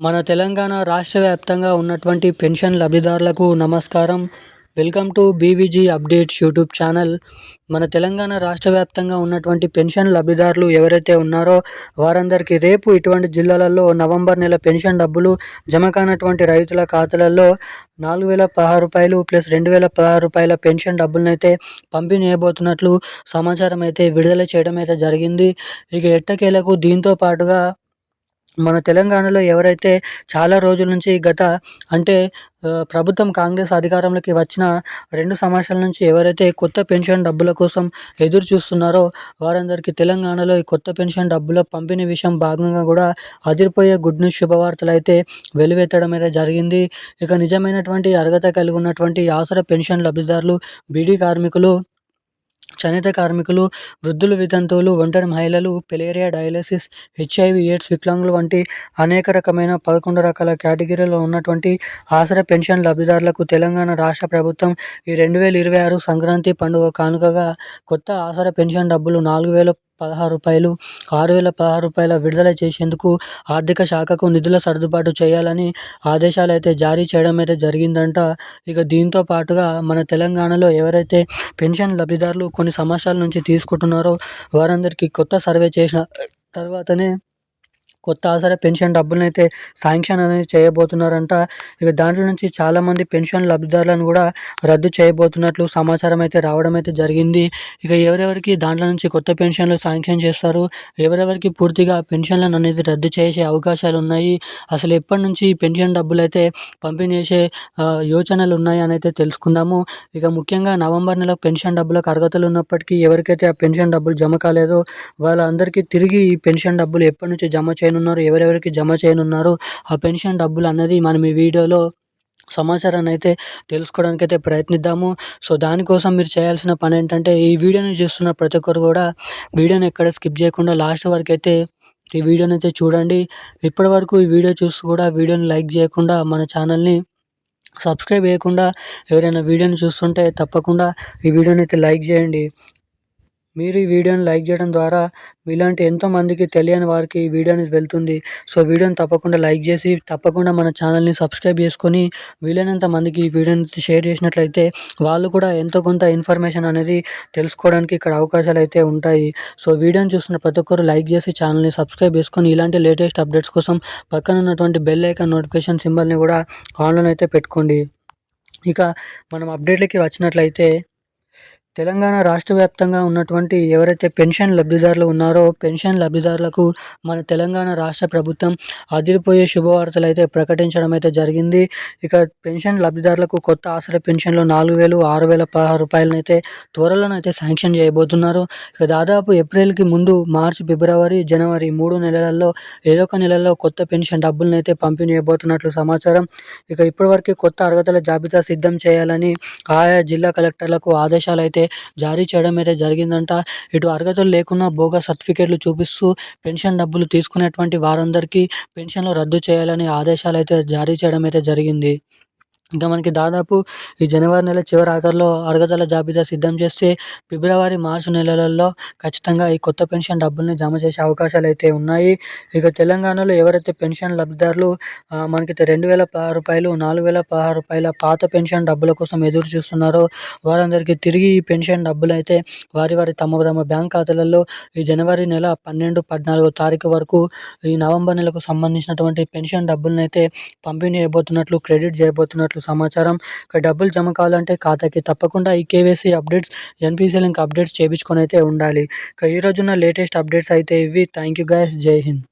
మన తెలంగాణ రాష్ట్ర వ్యాప్తంగా ఉన్నటువంటి పెన్షన్ లబ్ధిదారులకు నమస్కారం. Welcome to BVG updates YouTube channel. మన తెలంగాణ రాష్ట్ర వ్యాప్తంగా ఉన్నటువంటి పెన్షన్ లబ్ధిదారులు ఎవరైతే ఉన్నారో వారందరికీ రేపు ఇటువంటి జిల్లాలలో నవంబర్ నెల పెన్షన్ డబ్బులు జమ కానటువంటి రైతుల ఖాతాలలో నాలుగు వేల పదహారు రూపాయలు ప్లస్ రెండు వేల పదహారు రూపాయల పెన్షన్ డబ్బులను అయితే పంపిణీ చేయబోతున్నట్లు సమాచారం అయితే విడుదల చేయడం అయితే జరిగింది. ఇక ఎట్టకేలకు దీంతో పాటుగా మన తెలంగాణలో ఎవరైతే చాలా రోజుల నుంచి గత అంటే ప్రభుత్వం కాంగ్రెస్ అధికారంలోకి వచ్చిన రెండు సంవత్సరాల నుంచి ఎవరైతే కొత్త పెన్షన్ డబ్బుల కోసం ఎదురు చూస్తున్నారో వారందరికీ తెలంగాణలో ఈ కొత్త పెన్షన్ డబ్బుల పంపిణీ విషయం భాగంగా కూడా అదిరిపోయే గుడ్ న్యూస్ శుభవార్తలు అయితే వెలువెత్తడం అయితే జరిగింది. ఇక నిజమైనటువంటి అర్హత కలిగి ఉన్నటువంటి ఆసర పెన్షన్ లబ్ధిదారులు బీడీ కార్మికులు చేనేత కార్మికులు వృద్ధులు వితంతువులు ఒంటరి మహిళలు పెలేరియా డయాలసిస్ హెచ్ఐవి ఎయిడ్స్ వికలాంగులు వంటి అనేక రకమైన పదకొండు రకాల కేటగిరీలో ఉన్నటువంటి ఆసరా పెన్షన్ లబ్ధిదారులకు తెలంగాణ రాష్ట్ర ప్రభుత్వం ఈ రెండు వేల ఇరవై ఆరు సంక్రాంతి పండుగ కానుకగా కొత్త ఆసరా పెన్షన్ డబ్బులు నాలుగు వేల పదహారు రూపాయలు ఆరు వేల పదహారు రూపాయల విడుదల చేసేందుకు ఆర్థిక శాఖకు నిధుల సర్దుబాటు చేయాలని ఆదేశాలు అయితే జారీ చేయడం అయితే జరిగిందంట. ఇక దీంతో పాటుగా మన తెలంగాణలో ఎవరైతే పెన్షన్ లబ్ధిదారులు కొన్ని సంవత్సరాల నుంచి తీసుకుంటున్నారో వారందరికీ కొత్త సర్వే చేసిన తర్వాతనే కొత్త ఆసరా పెన్షన్ డబ్బులను అయితే శాంక్షన్ అనేది చేయబోతున్నారంట. ఇక దాంట్లో నుంచి చాలామంది పెన్షన్ లబ్ధిదారులను కూడా రద్దు చేయబోతున్నట్లు సమాచారం అయితే రావడం అయితే జరిగింది. ఇక ఎవరెవరికి దాంట్లో నుంచి కొత్త పెన్షన్లు శాంక్షన్ చేస్తారు? ఎవరెవరికి పూర్తిగా పెన్షన్లను అనేది రద్దు చేసే అవకాశాలు ఉన్నాయి? అసలు ఎప్పటి నుంచి పెన్షన్ డబ్బులు అయితే పంపిణీ చేసే యోచనలు ఉన్నాయి అని అయితే తెలుసుకుందాము. ఇక ముఖ్యంగా నవంబర్ నెల పెన్షన్ డబ్బులకు అర్హతలు ఉన్నప్పటికీ ఎవరికైతే ఆ పెన్షన్ డబ్బులు జమ కాలేదో వాళ్ళందరికీ తిరిగి ఈ పెన్షన్ డబ్బులు ఎప్పటి నుంచి జమ చేయ చేయనున్నారు ఎవరెవరికి జమ చేయనున్నారు ఆ పెన్షన్ డబ్బులు అన్నది మనం ఈ వీడియోలో సమాచారాన్ని అయితే తెలుసుకోవడానికి అయితే ప్రయత్నిద్దాము. సో దానికోసం మీరు చేయాల్సిన పని ఏంటంటే ఈ వీడియోని చూస్తున్న ప్రతి ఒక్కరు కూడా వీడియోని ఎక్కడ స్కిప్ చేయకుండా లాస్ట్ వరకు అయితే ఈ వీడియోని అయితే చూడండి. ఇప్పటి వరకు ఈ వీడియో చూసి కూడా వీడియోని లైక్ చేయకుండా మన ఛానల్ని సబ్స్క్రైబ్ చేయకుండా ఎవరైనా వీడియోని చూస్తుంటే తప్పకుండా ఈ వీడియోని అయితే లైక్ చేయండి. మీరు ఈ వీడియోని లైక్ చేయడం ద్వారా మీలాంటి ఎంతోమందికి తెలియని వారికి ఈ వీడియో అనేది వెళ్తుంది. సో వీడియోని తప్పకుండా లైక్ చేసి తప్పకుండా మన ఛానల్ని సబ్స్క్రైబ్ చేసుకొని వీలైనంత మందికి ఈ వీడియోని షేర్ చేసినట్లయితే వాళ్ళు కూడా ఎంతో కొంత ఇన్ఫర్మేషన్ అనేది తెలుసుకోవడానికి ఇక్కడ అవకాశాలు అయితే ఉంటాయి. సో వీడియోని చూస్తున్న ప్రతి ఒక్కరు లైక్ చేసి ఛానల్ని సబ్స్క్రైబ్ చేసుకొని ఇలాంటి లేటెస్ట్ అప్డేట్స్ కోసం పక్కన ఉన్నటువంటి బెల్ ఐకాన్ నోటిఫికేషన్ సింబల్ని కూడా ఆన్లైన్ అయితే పెట్టుకోండి. ఇక మనం అప్డేట్లకి వచ్చినట్లయితే తెలంగాణ రాష్ట్ర వ్యాప్తంగా ఉన్నటువంటి ఎవరైతే పెన్షన్ లబ్ధిదారులు ఉన్నారో పెన్షన్ లబ్ధిదారులకు మన తెలంగాణ రాష్ట్ర ప్రభుత్వం అదిరిపోయే శుభవార్తలు అయితే ప్రకటించడం అయితే జరిగింది. ఇక పెన్షన్ లబ్ధిదారులకు కొత్త ఆసరా పెన్షన్లు నాలుగు వేలు ఆరు వేల పదహారు రూపాయలను అయితే త్వరలోనైతే శాంక్షన్ చేయబోతున్నారు. ఇక దాదాపు ఏప్రిల్కి ముందు మార్చి ఫిబ్రవరి జనవరి మూడు నెలలలో ఏదో ఒక నెలలో కొత్త పెన్షన్ డబ్బులను అయితే పంపిణీ చేయబోతున్నట్లు సమాచారం. ఇక ఇప్పటివరకు కొత్త అర్హతల జాబితా సిద్ధం చేయాలని ఆయా జిల్లా కలెక్టర్లకు ఆదేశాలు అయితే జారీ చేయడం అయితే జరిగిందంట. ఇటు అర్హతలు లేకున్నా బోగస్ సర్టిఫికేట్లు చూపిస్తూ పెన్షన్ డబ్బులు తీసుకునేటువంటి వారందరికీ పెన్షన్లు రద్దు చేయాలని ఆదేశాలు అయితే జారీ చేయడం అయితే జరిగింది. ఇంకా మనకి దాదాపు ఈ జనవరి నెల చివరి ఆఖరిలో అర్హతల జాబితా సిద్ధం చేస్తే ఫిబ్రవరి మార్చి నెలలలో ఖచ్చితంగా ఈ కొత్త పెన్షన్ డబ్బుల్ని జమ చేసే అవకాశాలు అయితే ఉన్నాయి. ఇక తెలంగాణలో ఎవరైతే పెన్షన్ లబ్ధిదారులు మనకి రెండు వేల పదహారు రూపాయలు నాలుగు వేల పదహారు రూపాయల పాత పెన్షన్ డబ్బుల కోసం ఎదురు చూస్తున్నారో వారందరికీ తిరిగి ఈ పెన్షన్ డబ్బులు అయితే వారి వారి తమ తమ బ్యాంక్ ఖాతాలలో ఈ జనవరి నెల పన్నెండు పద్నాలుగో తారీఖు వరకు ఈ నవంబర్ నెలకు సంబంధించినటువంటి పెన్షన్ డబ్బులను అయితే పంపిణీ చేయబోతున్నట్లు క్రెడిట్ చేయబోతున్నట్లు సమాచారం. ఇక డబ్బులు జమ కావాలంటే ఖాతాకి తప్పకుండా e KYC updates NPC link updates చేయించుకొని అయితే ఉండాలి. ఇక ఈ రోజున లేటెస్ట్ అప్డేట్స్ అయితే ఇవి. థ్యాంక్ యూ గైస్ జై హింద్.